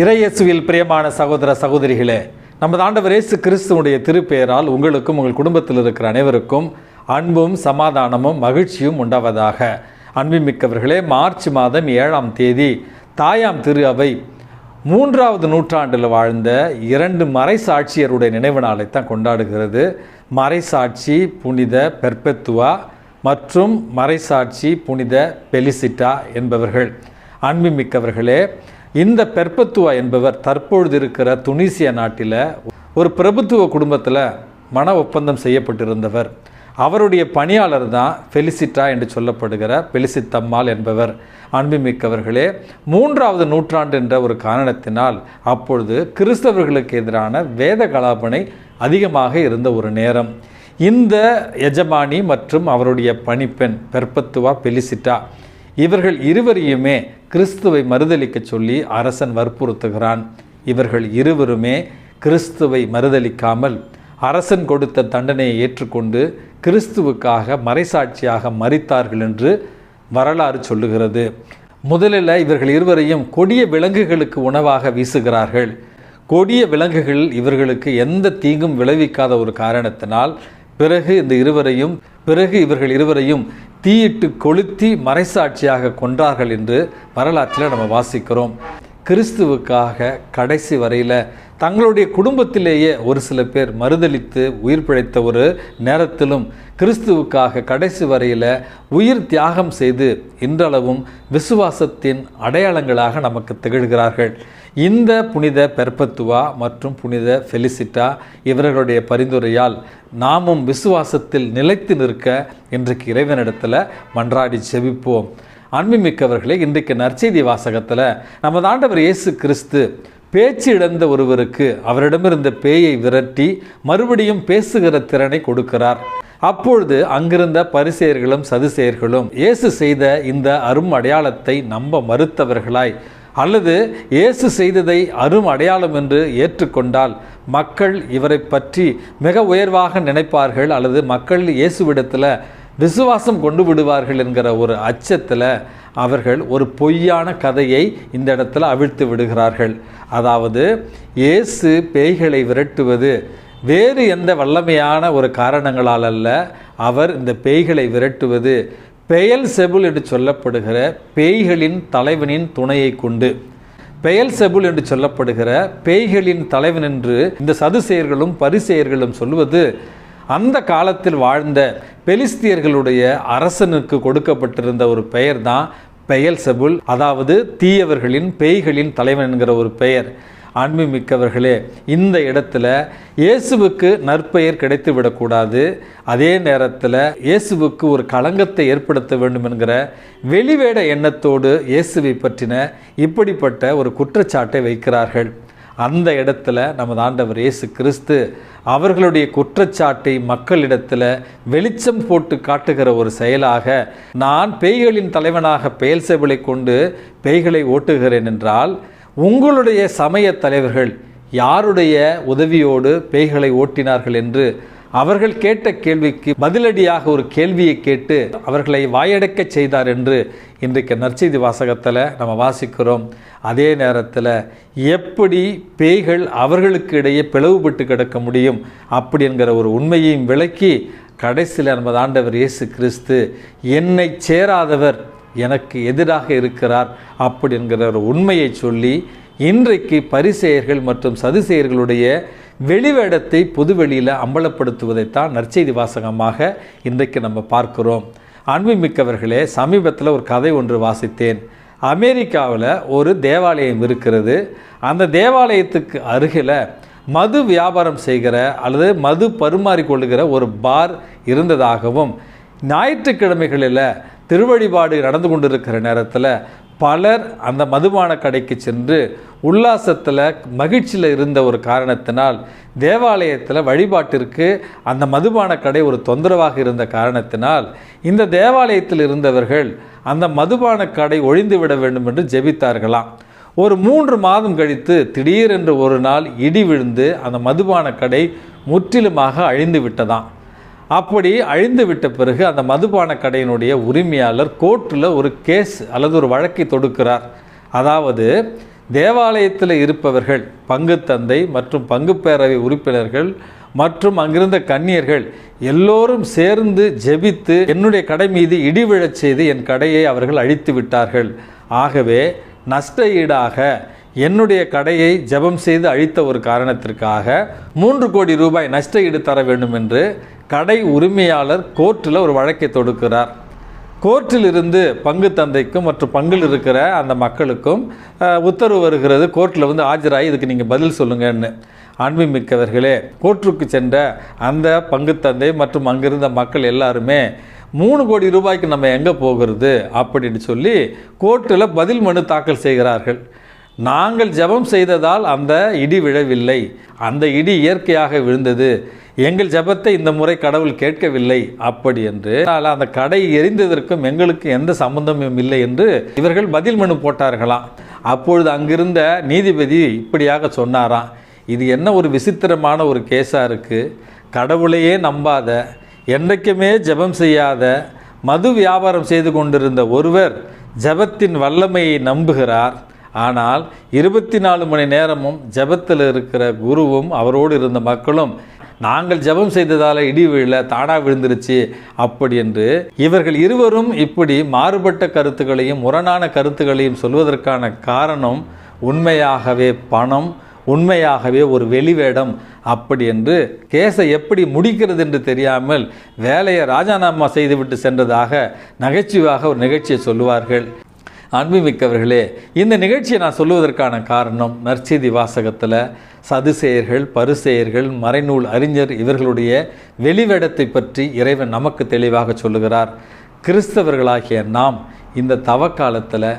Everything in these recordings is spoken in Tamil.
இறையேசுவில் பிரியமான சகோதர சகோதரிகளே நமது ஆண்டவர் இயேசு கிறிஸ்துவனுடைய திருப்பெயரால் உங்களுக்கும் உங்கள் குடும்பத்தில் இருக்கிற அனைவருக்கும் அன்பும் சமாதானமும் மகிழ்ச்சியும் உண்டாவதாக. அன்பிமிக்கவர்களே மார்ச் மாதம் ஏழாம் தேதி தாயாம் திரு அவை மூன்றாவது நூற்றாண்டில் வாழ்ந்த இரண்டு மறைசாட்சியருடைய நினைவு நாளை தான் கொண்டாடுகிறது. மறைசாட்சி புனித பெர்பெத்துவா மற்றும் மறைசாட்சி புனித பெலிசிட்டா என்பவர்கள். அன்புமிக்கவர்களே இந்த பெர்பத்துவா என்பவர் தற்பொழுது இருக்கிற துனிசிய நாட்டில் ஒரு பிரபுத்துவ குடும்பத்தில் மன ஒப்பந்தம் செய்யப்பட்டிருந்தவர். அவருடைய பணியாளர் தான் ஃபெலிசிட்டா என்று சொல்லப்படுகிற பெலிசித்தம்மாள் என்பவர். அன்புமிக்கவர்களே மூன்றாவது நூற்றாண்டு என்ற ஒரு காரணத்தினால் அப்பொழுது கிறிஸ்தவர்களுக்கு எதிரான வேத கலாபனை அதிகமாக இருந்த ஒரு நேரம். இந்த எஜமானி மற்றும் அவருடைய பணிப்பெண் பெர்பத்துவா பெலிசிட்டா இவர்கள் இருவரையுமே கிறிஸ்துவை மறுதலிக்க சொல்லி அரசன் வற்புறுத்துகிறான். இவர்கள் இருவருமே கிறிஸ்துவை மறுதளிக்காமல் அரசன் கொடுத்த தண்டனையை ஏற்றுக்கொண்டு கிறிஸ்துவுக்காக மறைசாட்சியாக மறித்தார்கள் என்று வரலாறு சொல்லுகிறது. முதலில் இவர்கள் இருவரையும் கொடிய விலங்குகளுக்கு உணவாக வீசுகிறார்கள். கொடிய விலங்குகள் இவர்களுக்கு எந்த தீங்கும் விளைவிக்காத ஒரு காரணத்தினால் பிறகு இந்த இருவரையும் பிறகு இவர்கள் இருவரையும் தீயிட்டு கொளுத்தி மறைசாட்சியாக கொன்றார்கள் என்று வரலாற்றில் நம்ம வாசிக்கிறோம். கிறிஸ்துவுக்காக கடைசி வரையில் தங்களுடைய குடும்பத்திலேயே ஒரு சில பேர் மறுதளித்து உயிர் பிழைத்த ஒரு நேரத்திலும் கிறிஸ்துவுக்காக கடைசி வரையில் உயிர் தியாகம் செய்து இன்றளவும் விசுவாசத்தின் அடையாளங்களாக நமக்கு திகழ்கிறார்கள். இந்த புனித பெர்பத்துவா மற்றும் புனித ஃபெலிசிட்டா இவர்களுடைய பரிந்துரையால் நாமும் விசுவாசத்தில் நிலைத்து நிற்க இன்றைக்கு இறைவனிடத்தில் மன்றாடி செவிப்போம் அன்புமிக்கவர்களே இன்றைக்கு நற்செய்தி வாசகத்தில் நமது ஆண்டவர் இயேசு கிறிஸ்து பேச்சு இழந்த ஒருவருக்கு அவரிடமிருந்த பேயை விரட்டி மறுபடியும் பேசுகிற திறனை கொடுக்கிறார். அப்பொழுது அங்கிருந்த பரிசெயர்களும் சதுசெயர்களும் இயேசு செய்த இந்த அரும் அடையாளத்தை நம்ப மறுத்தவர்களாய் அல்லது இயேசு செய்ததை அரும் அடையாளம் என்று ஏற்றுக்கொண்டால் மக்கள் இவரை பற்றி மிக உயர்வாக நினைப்பார்கள் அல்லது மக்கள் இயேசுவிடத்தில் விசுவாசம் கொண்டு விடுவார்கள் என்கிற ஒரு அச்சத்தில் அவர்கள் ஒரு பொய்யான கதையை இந்த இடத்துல அவிழ்த்து விடுகிறார்கள். அதாவது இயேசு பேய்களை விரட்டுவது வேறு எந்த வல்லமையான ஒரு காரணங்களால் அல்ல அவர் இந்த பேய்களை விரட்டுவது பெயல் செபுல் என்று சொல்லப்படுகிற பேய்களின் தலைவனின் துணையை கொண்டு. பெயல் செபுல் என்று சொல்லப்படுகிற பேய்களின் தலைவன் என்று இந்த சதுசெயர்களும் பரிசெயர்களும் சொல்வது அந்த காலத்தில் வாழ்ந்த பெலிஸ்தியர்களுடைய அரசனுக்கு கொடுக்கப்பட்டிருந்த ஒரு பெயர் தான் பெயல் செபுல் அதாவது தீயவர்களின் பேய்களின் தலைவன் என்கிற ஒரு பெயர். அன்பு மிக்கவர்களே இந்த இடத்துல இயேசுவுக்கு நற்பெயர் கிடைத்து விடக்கூடாது. அதே நேரத்தில் இயேசுவுக்கு ஒரு களங்கத்தை ஏற்படுத்த வேண்டும் என்கிற வெளிவேட எண்ணத்தோடு இயேசுவை பற்றின இப்படிப்பட்ட ஒரு குற்றச்சாட்டை வைக்கிறார்கள். அந்த இடத்துல நமது ஆண்டவர் இயேசு கிறிஸ்து அவர்களுடைய குற்றச்சாட்டை மக்களிடத்தில் வெளிச்சம் போட்டு காட்டுகிற ஒரு செயலாக நான் பேய்களின் தலைவனாக பெயல் சேவலை கொண்டு பேய்களை ஓட்டுகிறேன் என்றால் உங்களுடைய சமய தலைவர்கள் யாருடைய உதவியோடு பேய்களை ஓட்டினார்கள் என்று அவர்கள் கேட்ட கேள்விக்கு பதிலடியாக ஒரு கேள்வியை கேட்டு அவர்களை வாயடைக்க செய்தார் என்று இன்றைக்கு நற்செய்தி வாசகத்தில் நம்ம வாசிக்கிறோம். அதே நேரத்தில் எப்படி பேய்கள் அவர்களுக்கு இடையே பிளவுபட்டு கிடக்க முடியும் அப்படி என்கிற ஒரு உண்மையையும் விளக்கி கடைசியில் நமது ஆண்டவர் இயேசு கிறிஸ்து என்னை சேராதவர் எனக்கு எதிராக இருக்கிறார் அப்படிங்கிற ஒரு உண்மையை சொல்லி இன்றைக்கு பரிசெயர்கள் மற்றும் சதுசெயர்களுடைய வெளிவேடத்தை பொதுவெளியில் அம்பலப்படுத்துவதைத்தான் நற்செய்தி வாசகமாக இன்றைக்கு நம்ம பார்க்கிறோம். அன்புமிக்கவர்களே சமீபத்தில் ஒரு கதை ஒன்று வாசித்தேன். அமெரிக்காவில் ஒரு தேவாலயம் இருக்கிறது. அந்த தேவாலயத்துக்கு அருகில் மது வியாபாரம் செய்கிற அல்லது மது பரிமாறிக்கொள்ளுகிற ஒரு பார் இருந்ததாகவும் ஞாயிற்றுக்கிழமைகளில் திருவழிபாடு நடந்து கொண்டிருக்கிற நேரத்தில் பலர் அந்த மதுபான கடைக்கு சென்று உல்லாசத்தில் மகிழ்ச்சியில் இருந்த ஒரு காரணத்தினால் தேவாலயத்தில் வழிபாட்டிற்கு அந்த மதுபான கடை ஒரு தொந்தரவாக இருந்த காரணத்தினால் இந்த தேவாலயத்தில் இருந்தவர்கள் அந்த மதுபான கடை ஒழிந்து விட வேண்டும் என்று ஜெபித்தார்களாம். ஒரு மூன்று மாதம் கழித்து திடீரென்று ஒரு நாள் இடி விழுந்து அந்த மதுபான கடை முற்றிலுமாக அழிந்து விட்டதாம். அப்படி அழிந்து விட்ட பிறகு அந்த மதுபான கடையினுடைய உரிமையாளர் கோர்ட்டில் ஒரு கேஸ் அல்லது ஒரு வழக்கை தொடுக்கிறார். அதாவது தேவாலயத்தில் இருப்பவர்கள் பங்கு தந்தை மற்றும் பங்கு பேரவை உறுப்பினர்கள் மற்றும் அங்கிருந்த கன்னியர்கள் எல்லோரும் சேர்ந்து ஜெபித்து என்னுடைய கடை மீது இடிவிழச் செய்து என் கடையை அவர்கள் அழித்து விட்டார்கள். ஆகவே நஷ்ட ஈடாக என்னுடைய கடையை ஜெபம் செய்து அழித்த ஒரு காரணத்திற்காக மூன்று கோடி ரூபாய் நஷ்ட ஈடு தர வேண்டும் என்று கடை உரிமையாளர் கோர்ட்டில் ஒரு வழக்கை தொடுக்கிறார். கோர்ட்டில் இருந்து பங்கு தந்தைக்கும் மற்றும் பங்கில் இருக்கிற அந்த மக்களுக்கும் உத்தரவு வருகிறது. கோர்ட்டில் வந்து ஆஜராகி இதுக்கு நீங்கள் பதில் சொல்லுங்கன்னு. அன்புமிக்கவர்களே கோர்ட்டுக்கு சென்ற அந்த பங்கு தந்தை மற்றும் அங்கிருந்த மக்கள் எல்லாருமே மூணு கோடி ரூபாய்க்கு நம்ம எங்கே போகிறது? அப்படின்னு சொல்லி கோர்ட்டில் பதில் மனு தாக்கல் செய்கிறார்கள். நாங்கள் ஜெபம் செய்ததால் அந்த இடி விழவில்லை. அந்த இடி இயற்கையாக விழுந்தது. எங்கள் ஜெபத்தை இந்த முறை கடவுள் கேட்கவில்லை. அப்படி என்று ஆனால் அந்த கடை எரிந்ததற்கும் எங்களுக்கு எந்த சம்பந்தமும் இல்லை என்று இவர்கள் பதில் மனு போட்டார்களாம். அப்பொழுது அங்கிருந்த நீதிபதி இப்படியாக சொன்னாராம். இது என்ன ஒரு விசித்திரமான ஒரு கேஸாக இருக்குது கடவுளையே நம்பாத என்றைக்குமே ஜெபம் செய்யாத மது வியாபாரம் செய்து கொண்டிருந்த ஒருவர் ஜெபத்தின் வல்லமையை நம்புகிறார். ஆனால் இருபத்தி நாலு மணி நேரமும் ஜெபத்தில் இருக்கிற குருவும் அவரோடு இருந்த மக்களும் நாங்கள் ஜெபம் செய்ததால் இடி விழ தானாக விழுந்துருச்சு அப்படி என்று இவர்கள் இருவரும் இப்படி மாறுபட்ட கருத்துக்களையும் முரணான கருத்துக்களையும் சொல்வதற்கான காரணம் உண்மையாகவே பணம் உண்மையாகவே ஒரு வெளிவேடம் அப்படி என்று கேஸை எப்படி முடிக்கிறது என்று தெரியாமல் வேலையை ராஜானாமா செய்துவிட்டு சென்றதாக நகைச்சுவாக ஒரு நிகழ்ச்சியை சொல்லுவார்கள். அன்புமிக்கவர்களே இந்த நிகழ்ச்சியை நான் சொல்லுவதற்கான காரணம் நற்செய்தி வாசகத்தில் சதுசேயர்கள் பருசேயர்கள் மறைநூல் அறிஞர் இவர்களுடைய வெளிவேடத்தை பற்றி இறைவன் நமக்கு தெளிவாக சொல்லுகிறார். கிறிஸ்தவர்களாகிய நாம் இந்த தவக்காலத்தில்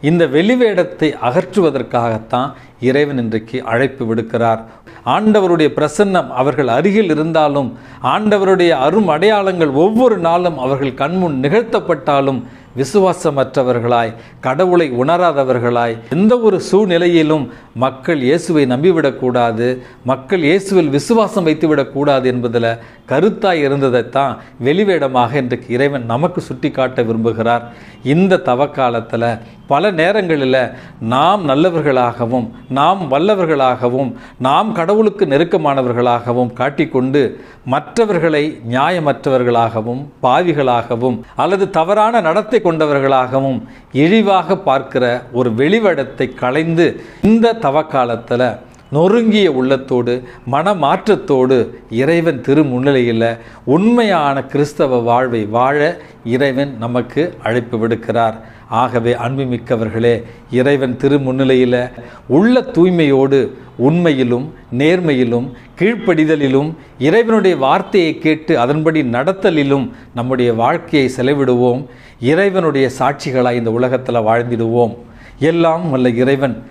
இந்த வெளிவேடத்தை அகற்றுவதற்காகத்தான் இறைவன் இன்றைக்கு அழைப்பு விடுக்கிறார். ஆண்டவருடைய பிரசன்னம் அவர்கள் அருகில் இருந்தாலும் ஆண்டவருடைய அரும் அடையாளங்கள் ஒவ்வொரு நாளும் அவர்கள் கண்முன் நிகழ்த்தப்பட்டாலும் விசுவாசமற்றவர்களாய் கடவுளை உணராதவர்களாய் எந்த ஒரு சூழ்நிலையிலும் மக்கள் இயேசுவை நம்பிவிடக்கூடாது மக்கள் இயேசுவில் விசுவாசம் வைத்துவிடக்கூடாது என்பதில் கருத்தாய் இருந்ததைத்தான் வெளிவேடமாக இன்றைக்கு இறைவன் நமக்கு சுட்டி காட்ட விரும்புகிறார். இந்த தவக்காலத்தில் பல நேரங்களில் நாம் நல்லவர்களாகவும் நாம் வல்லவர்களாகவும் நாம் கடவுளுக்கு நெருக்கமானவர்களாகவும் காட்டிக்கொண்டு மற்றவர்களை நியாயமற்றவர்களாகவும் பாவிகளாகவும் அல்லது தவறான நடத்தை கொண்டவர்களாகவும் இழிவாக பார்க்கிற ஒரு வெளிவடத்தை களைந்து இந்த தவக்காலத்தில் நொறுங்கிய உள்ளத்தோடு மனமாற்றத்தோடு இறைவன் திரு முன்னிலையில் உண்மையான கிறிஸ்தவ வாழ்வை வாழ இறைவன் நமக்கு அழைப்பு விடுக்கிறார். ஆகவே அன்புமிக்கவர்களே இறைவன் திரு முன்னிலையில் உள்ள தூய்மையோடு உண்மையிலும் நேர்மையிலும் கீழ்ப்படிதலிலும் இறைவனுடைய வார்த்தையை கேட்டு அதன்படி நடத்தலிலும் நம்முடைய வாழ்க்கையை செலவிடுவோம். இறைவனுடைய சாட்சிகளாய் இந்த உலகத்தில் வாழ்ந்திடுவோம். எல்லாம் வல்ல இறைவன்